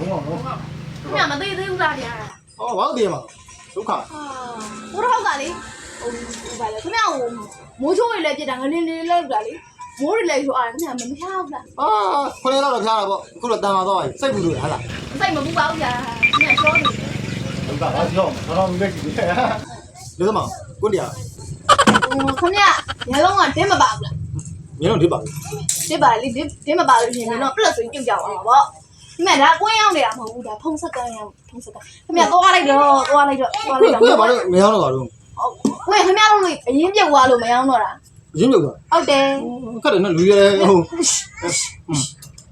ဖုံးကဘာဘုံအောင်နော်ခင်ဗျာမသိသေးဘူးလားတရားဟောဘာလို့တည်မှာဒုက္ခဟာဘိုးတော်ကလေဟိုဘာလဲခင်ဗျာဟိုမိုးချိုးတွေလည်းပြစ်တာငလင်းလေးလောက်တာလေမိုးတွေလည်းဆိုအားခင်ဗျာမမရဘူးလားအာခွဲတော့တော့ဖျားတာပေါ့အခုတော့တန်ပါတော့စိတ်ဘူးလို့ဟာလားစိတ်မပူပါဘူးကြာခင်ဗျာရှောနေတယ်ဒုက္ခဘာကြောက်ဘာလို့မလဲကြည့်တယ်လူသမားကိုတရားဟိုခင်ဗျာရလုံးကတင်းမပါဘူးလားမင်းတို့ဒီပါတင်းပါလေတင်းမပါလို့ရှင်မင်းတော့ plus ဆိုရင်ပြုတ်ကြအောင်ပါဗော ခင်ဗျာဒါကွင်းရောက်နေတာမဟုတ်ဘူးဒါဖုံးဆက်ကန်းရောက်ဖုံးဆက်ကန်းခင်ဗျာသွားလိုက်တော့သွားလိုက်တော့သွားလိုက်တော့ကိုယ်ဘာလို့မရောက်တော့ပါတော့ဝယ်ခင်ဗျားတို့အရင်ပြုတ်သွားလို့မရောက်တော့တာရင်းမြုပ်သွားဟုတ်တယ်ခက်တယ်နော်လူရဲဟို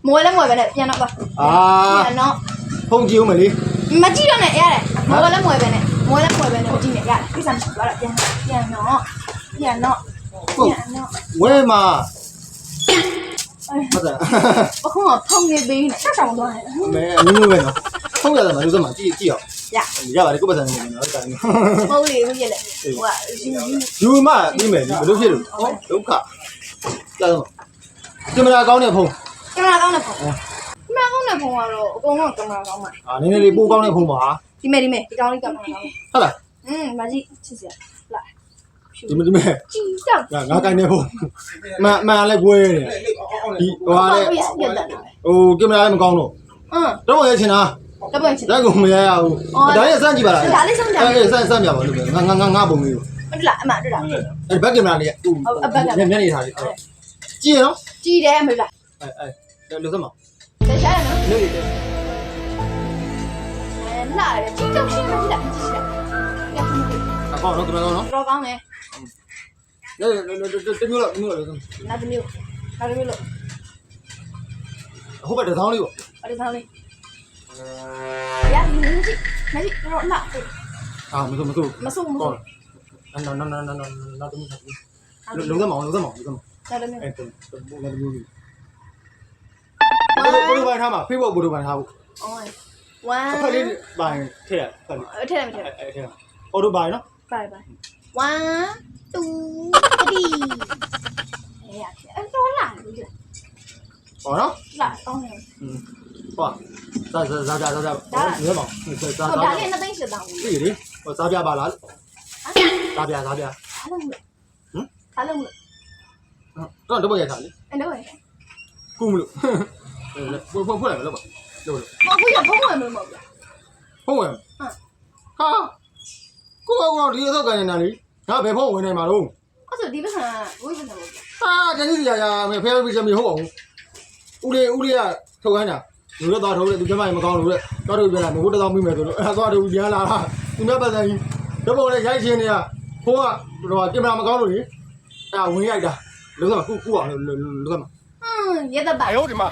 မွေးလဲမွေးပဲနဲ့ပြန်တော့ပါအာပြန်တော့ဖုန်ကြည့်ဦးမယ်လေမကြည့်တော့နဲ့ရတယ်မွေးလဲမွေးပဲနဲ့မွေးလဲမွေးပဲနဲ့ကြည့်နေရတယ်ကိစ္စမရှိသွားတာပြန်ပြန်တော့ပြန်တော့ပြန်တော့ဝဲမှာ ဟုတ်တယ်အခုကဖုန်နေပေးနေဆက်ဆောင်သွားတယ်အမေအမျိုးမျိုးပဲနော်ဖုန်ရတယ်မှာလူသမားကြည့်ကြည့်အောင်ရရပါတယ်ကိုယ်ပတ်စံနေတယ်နော်တိုင်းမဟုတ်လေဘူးရက်လေဟိုကရှင်ကြီးယူမပြီးမယ်ဘယ်လိုဖြစ်လို့ဟောဒုက္ခကြာတော့ကင်မရာကောင်းတဲ့ဖုန်းကင်မရာကောင်းတဲ့ဖုန်ကင်မရာကောင်းတဲ့ဖုန်ကတော့အကုန်လုံးကင်မရာကောင်းပါအာနည်းနည်းလေးပိုးကောင်းတဲ့ဖုန်းပါဒီမဲ့ဒီမဲ့ဒီကောင်းလေးကင်မရာကောင်းဟုတ်လားอืมမကြီးချစ်စရာလာဒီမဒီမဲကြည့်ကြောက်ငါငါကိုင်းနေဖုန်းမှန်မှန်လည်းကွဲနေ ဒီဟိုဟာလေပြပြတတ်တယ်ဟိုကင်မရာလည်းမကောင်းတော့อืมတော့ရချင်တာတပွင့်ချစ်လက်ကိုမရရဘူးဒါနဲ့စမ်းကြည့်ပါလားဒါလေးဆုံးကြအဲစမ်းစမ်းပြပါလို့ငါငါငါငါပုံလေးဟုတ်လားအမှန်တွေ့လား အဲဘက်ကင်မရာလေးဟိုမျက်နေထားလေးကြည့်ရနော်ကြည်တယ်မလားအဲအဲလူစမတခြားရနော်နေနေတယ်အဲလာတယ်ကြည်တော့ရှင်းမကြည့်လားကြည့်လားရပြီအကောင်းနော်ကင်မရာကောင်းနော်တော့ကောင်းတယ်နေနေတမျိုးလောက်မျိုးလောက်နောက်တစ်မျိုးနောက်တစ်မျိုးလို့ဟိုဘက်တစ်သောင်းလေးပေါ့ဘာလို့ထောင်းလေးရပြီမကြည့်မကြည့်တော့လာအာမစိုးမ စိုးမဆုံးမဆုံးနော်နော်နော်နော်နော်နော်တမျိုးလုံးစမအောင်လုံးစမအောင်လုံးစမနောက်တစ်မျိုးအဲပုံနဲ့တမျိုးလေးဘိုးဘိုးပိုင်းထားမှာဖေးဖို့ဘိုးဘိုင်းထားဖို့အော်ဖက်လေး1ပိုင်းထည့်ရဖက်လေးအထက်တယ်မထက်အဲအဲထည့်အော်တိုဘိုင်းနော် bye bye 1 2 3အေးရအဲ့တော့လာလို့ ဟောနော်လာကောင်းတယ်ဟောစားစားစားစားစားလုံးစမအောင်စားစားဟိုဒါစားလေးနှစ်သိန်းရှစ်တောင်းဘူးကြည့်လေဟောစားပြပါလားစားပြစားပြအားလုံးလို့အားလုံးလို့တော့တော့ရထားလေအဲ့တော့ကူးမလို့ဖွင့်ဖွင့်ဖွင့်လိုက်မလို့ပါလို့လို့မဟုတ်ဘူးရဘုံဝင်မလို့မဟုတ်ဘူးဖုန်းဝင်ဟာကိုကောင်ဒီ အစောကန်နေတာလေငါဘယ်ဖုန်းဝင်နေမှာတော့ အဲ့ဆိုဒီဘက်ကဝိဇ္ဇာမဟုတ်ဘူး ဟာတန်းကြီးရာရာမေဖဲပြီးချင်မဟုတ်ပါဘူးဦးလေးဦးလေးကထုတ်ခိုင်းတာလူတော့သွားထုတ်တယ်သူကျမကြီးမကောင်းလို့တဲ့တော့ထုတ်ပြန်လာမဟုတ်တော့မိမယ်ဆိုလို့အဲသွားထုတ်ပြန်လာတာသူများပတ်စံကြီးဓပုံနဲ့ရိုက်ချင်းနေကဖုန်းကတော့ကင်မရာမကောင်းလို့လေအဲဝင်ရိုက်တာလုံးစမကူကူအောင်လို့လုံးစမ 嗯，也得办。 အယောဒီမှာ